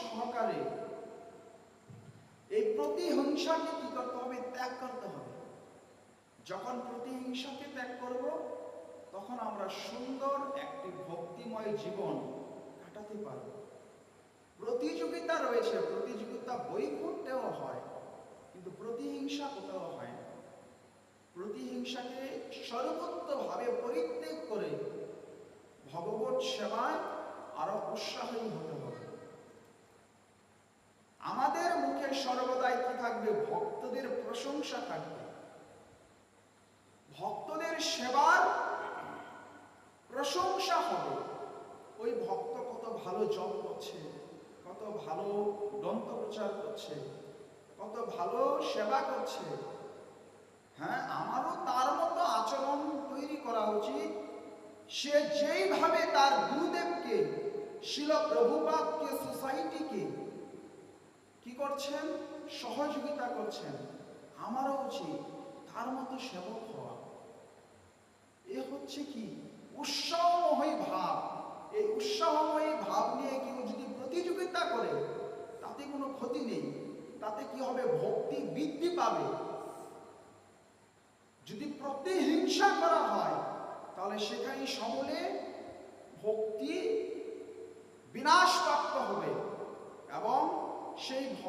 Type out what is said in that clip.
সহকারে। এই প্রতিহিংসাকে কি করতে হবে? ত্যাগ করতে হবে। যখন প্রতিহিংসাকে ত্যাগ করব, তখন আমরা সুন্দর একটি ভক্তিময় জীবন কাটাতে পারব। প্রতিযোগিতা রয়েছে, প্রতিযোগিতা বই বৈকুণ্ঠেও হয়, কিন্তু প্রতিহিংসা কোথাও হয় না। প্রতিহিংসাকে সর্বোত্তভাবে পরিত্যাগ করে ভগবত সেবায় আরও উৎসাহী হতে হবে। থাকবে, ভক্তদের প্রশংসা থাকবে। ভক্তদের সেবার প্রশংসা হবে। ওই ভক্ত কত ভালো জপ করছে, কত ভালো গ্রন্থ প্রচার করছে, কত ভালো সেবা করছে। হ্যাঁ আমারও তার মতো আচরণ তৈরি করা উচিত। সে যেইভাবে তার গুরুদেবকে শিল সোসাইটিকে কি করছেন? সহযোগিতা করছেন। আমারও উচিত তার মতো সেবক হওয়া। এ হচ্ছে কি? উৎসাহময় ভাব। এই উৎসাহময় ভাব নিয়ে কেউ যদি প্রতিযোগিতা করে, তাতে কোনো ক্ষতি নেই। তাতে কি হবে? ভক্তি বৃদ্ধি পাবে। যদি প্রতিহিংসা করা হয়, তাহলে সেখানে সমলে ভক্তি